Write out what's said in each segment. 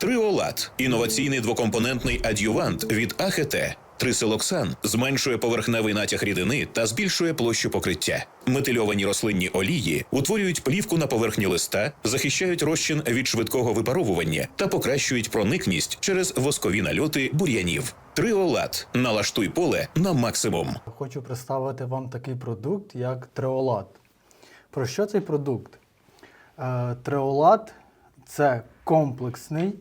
Триолат інноваційний двокомпонентний ад'ювант від АХТ. Трисилоксан зменшує поверхневий натяг рідини та збільшує площу покриття. Метильовані рослинні олії утворюють плівку на поверхні листа, захищають розчин від швидкого випаровування та покращують проникність через воскові нальоти бур'янів. Триолат налаштуй поле на максимум. Хочу представити вам такий продукт, як Треолат. Про що цей продукт? Е, Треолат це комплексний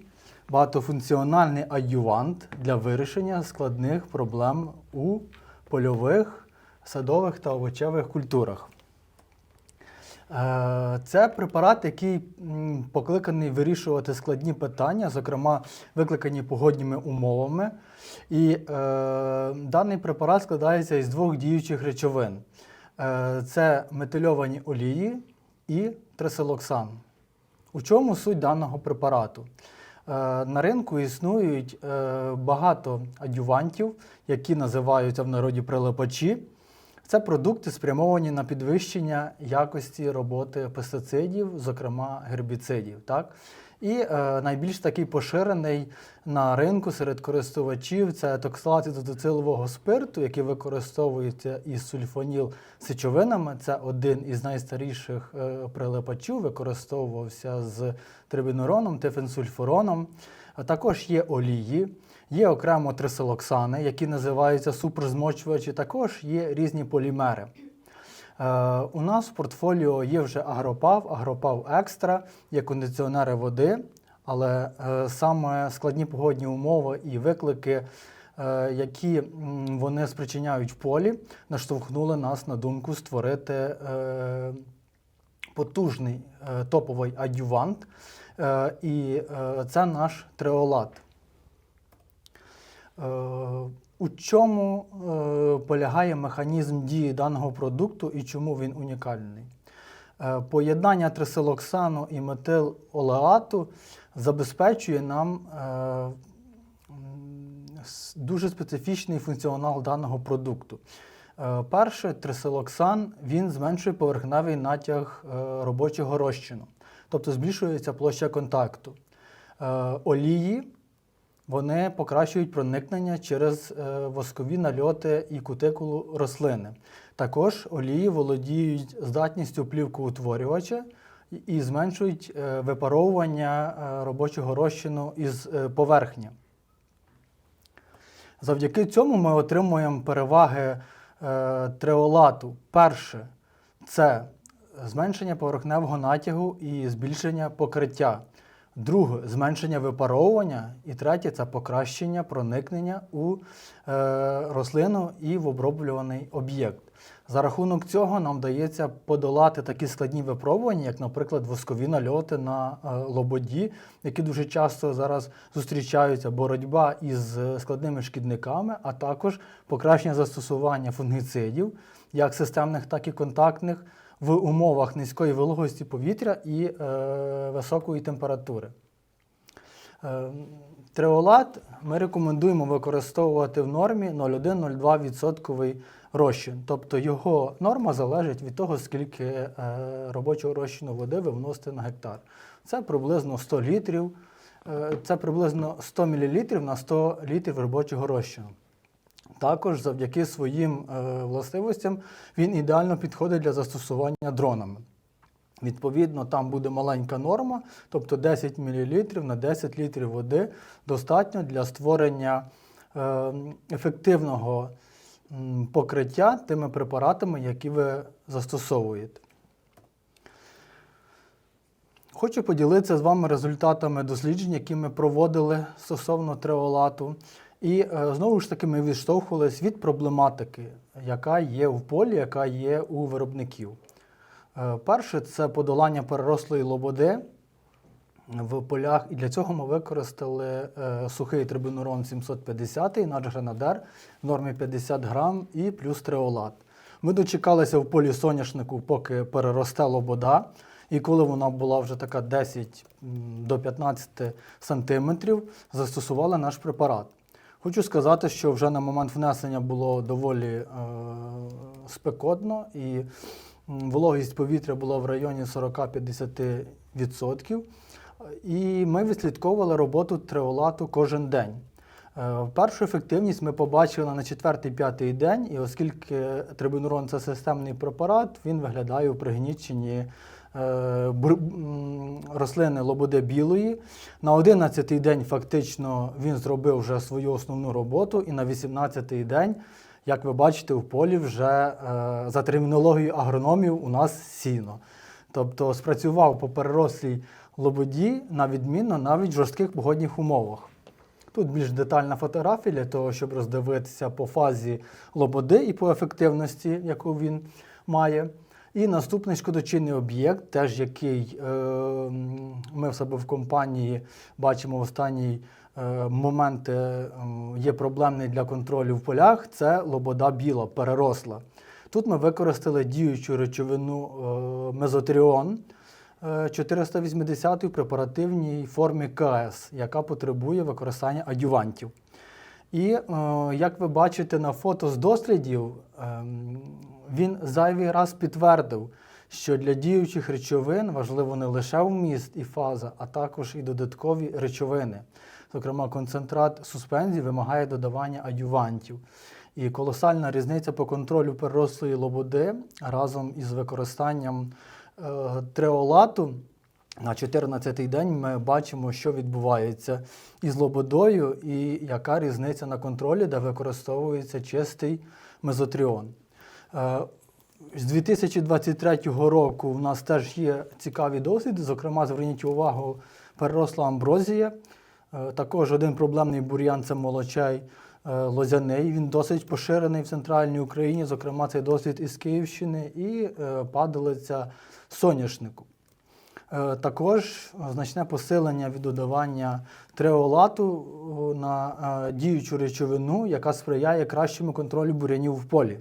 багатофункціональний адювант для вирішення складних проблем у польових, садових та овочевих культурах. Е, Це препарат, який покликаний вирішувати складні питання, зокрема викликані погодніми умовами. І е, даний препарат складається із двох діючих речовин: Е, це метильовані олії і трисилоксан. У чому суть даного препарату? Е, На ринку існують е, багато адювантів, які називаються в народі прилипачі. Це продукти спрямовані на підвищення якості роботи пестицидів, зокрема гербіцидів. Так? І е, найбільш такий поширений на ринку серед користувачів це токсилат ізотоцилового спирту, який використовується із сульфоніл сечовинами. Це один із найстаріших е, прилипачів, використовувався з трибінуроном, тифенсульфуроном. А також є олії, є окремо трисилоксани, які називаються суперзмочувачі, також є різні полімери. Е, у нас в портфоліо є вже агропав, агропав екстра, є кондиціонери води, але е, саме складні погодні умови і виклики, е, які вони спричиняють в полі, наштовхнули нас на думку створити потужний топовий адювант. І це наш триолат. У чому е, полягає механізм дії даного продукту і чому він унікальний? Е, Поєднання трисилоксану і метилолеату забезпечує нам е, дуже специфічний функціонал даного продукту. Е, Перше, трисилоксан він зменшує поверхневий натяг е, робочого розчину, тобто збільшується площа контакту. Е, Олії вони покращують проникнення через е, воскові нальоти і кутикулу рослини. Також олії володіють здатністю плівкоутворювача і- зменшують е, випаровування е, робочого розчину із поверхні. Завдяки цьому ми отримуємо переваги триолату. Перше це зменшення поверхневого натягу і збільшення покриття. Друге зменшення випаровування. І третє це покращення проникнення у е, рослину і в оброблюваний об'єкт. За рахунок цього нам вдається подолати такі складні випробування, як, наприклад, воскові нальоти на е, лободі, які дуже часто зараз зустрічаються, боротьба із е, складними шкідниками, а також покращення застосування фунгіцидів, як системних, так і контактних, в умовах низької вологості повітря і е, високої температури. Е, Триолат ми рекомендуємо використовувати в нормі 0,1-0,2% розчин. Тобто його норма залежить від того, скільки е, робочого розчину води ви вносите на гектар. Це приблизно 100 літрів, е, це приблизно 100 мл на 100 літрів робочого розчину. Також завдяки своїм е, властивостям він ідеально підходить для застосування дронами. Відповідно, там буде маленька норма, тобто 10 мл на 10 літрів води достатньо для створення е, ефективного покриття тими препаратами, які ви застосовуєте. Хочу поділитися з вами результатами досліджень, які ми проводили стосовно триолату. І е, знову ж таки ми відштовхувалися від проблематики, яка є в полі, яка є у виробників. Е, Перше це подолання перерослої лободи в полях, і для цього ми використали е, сухий трибунурон 750 наш гренадер в нормі 50 грам і плюс триолат. Ми дочекалися в полі соняшнику, поки переросте лобода. І коли вона була вже така 10 до 15 сантиметрів, застосували наш препарат. Хочу сказати, що вже на момент внесення було доволі е, спекотно і вологість повітря була в районі 40-50%. І ми відслідковували роботу триолату кожен день. Е, Першу ефективність ми побачили на четвертий-п'ятий день, і оскільки трибунурон це системний препарат, він виглядає у пригніченні е, рослини лободи білої. На 11-й день фактично він зробив вже свою основну роботу, і на 18-й день, як ви бачите, в полі вже е, за термінологією агрономів у нас сіно. Тобто спрацював по перерослій лободі на відмінно навіть в жорстких погодних умовах. Тут більш детальна фотографія для того, щоб роздивитися по фазі лободи і по ефективності, яку він має. І наступний шкодочинний об'єкт, теж який е, ми в себе в компанії бачимо в останній е, моменти е, є проблемний для контролю в полях, це лобода біла, переросла. Тут ми використали діючу речовину е, мезотріон е, 480 в препаративній формі КС, яка потребує використання адювантів. І як ви бачите на фото з дослідів, ем, він зайвий раз підтвердив, що для діючих речовин важливо не лише вміст і фаза, а також і додаткові речовини. Зокрема, концентрат суспензії вимагає додавання адювантів. І колосальна різниця по контролю перерослої лободи разом із використанням е, триолату на 14-й день ми бачимо, що відбувається із лободою і яка різниця на контролі, де використовується чистий мезотріон. Е, З 2023 року в нас теж є цікаві досліди. Зокрема, зверніть увагу, переросла амброзія. Е, Також один проблемний бур'ян це молочай е, лозяний. Він досить поширений в центральній Україні. Зокрема, цей досвід із Київщини і падалиця соняшнику. Також значне посилення від додавання триолату на діючу речовину, яка сприяє кращому контролю бурянів в полі.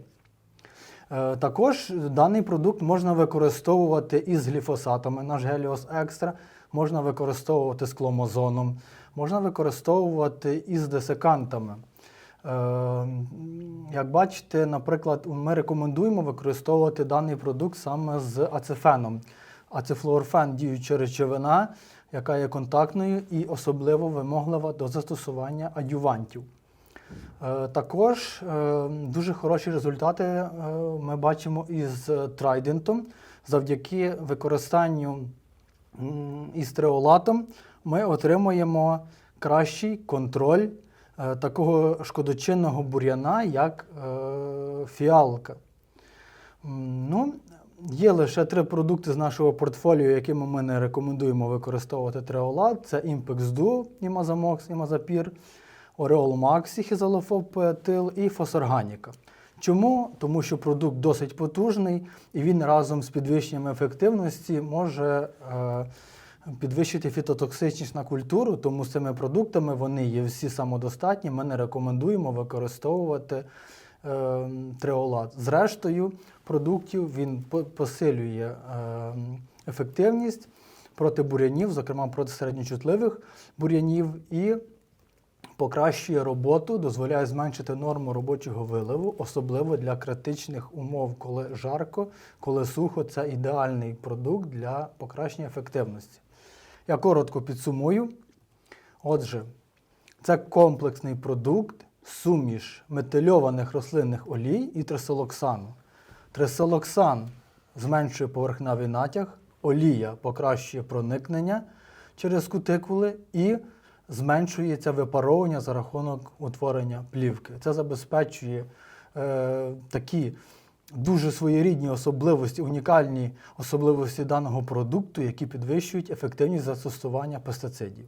Е, Також даний продукт можна використовувати із гліфосатами, наш Геліос Екстра, можна використовувати з кломозоном, можна використовувати із десикантами. Е, Як бачите, наприклад, ми рекомендуємо використовувати даний продукт саме з ацефеном. Ацефлуорфен діюча речовина, яка є контактною і особливо вимоглива до застосування адювантів. Е, Також е, дуже хороші результати е, ми бачимо із трайдентом. Завдяки використанню із триолатом ми отримуємо кращий контроль такого шкодочинного бур'яна, як фіалка. Ну, є лише три продукти з нашого портфоліо, якими ми не рекомендуємо використовувати триолат. Це Impex Duo, імазамокс, імазапір, Ореол Maxi, хізалофоб і фосорганіка. Чому? Тому що продукт досить потужний і він разом з підвищенням ефективності може е, підвищити фітотоксичність на культуру, тому з цими продуктами вони є всі самодостатні. Ми не рекомендуємо використовувати е, триолат. Зрештою, продуктів він посилює е, ефективність проти бур'янів, зокрема проти середньочутливих бур'янів, і покращує роботу, дозволяє зменшити норму робочого виливу, особливо для критичних умов, коли жарко, коли сухо це ідеальний продукт для покращення ефективності. Я коротко підсумую. Отже, це комплексний продукт, суміш метильованих рослинних олій і трисолоксану. Трисолоксан зменшує поверхневий натяг, олія покращує проникнення через кутикули і зменшується випаровування за рахунок утворення плівки. Це забезпечує е, такі дуже своєрідні особливості, унікальні особливості даного продукту, які підвищують ефективність застосування пестицидів.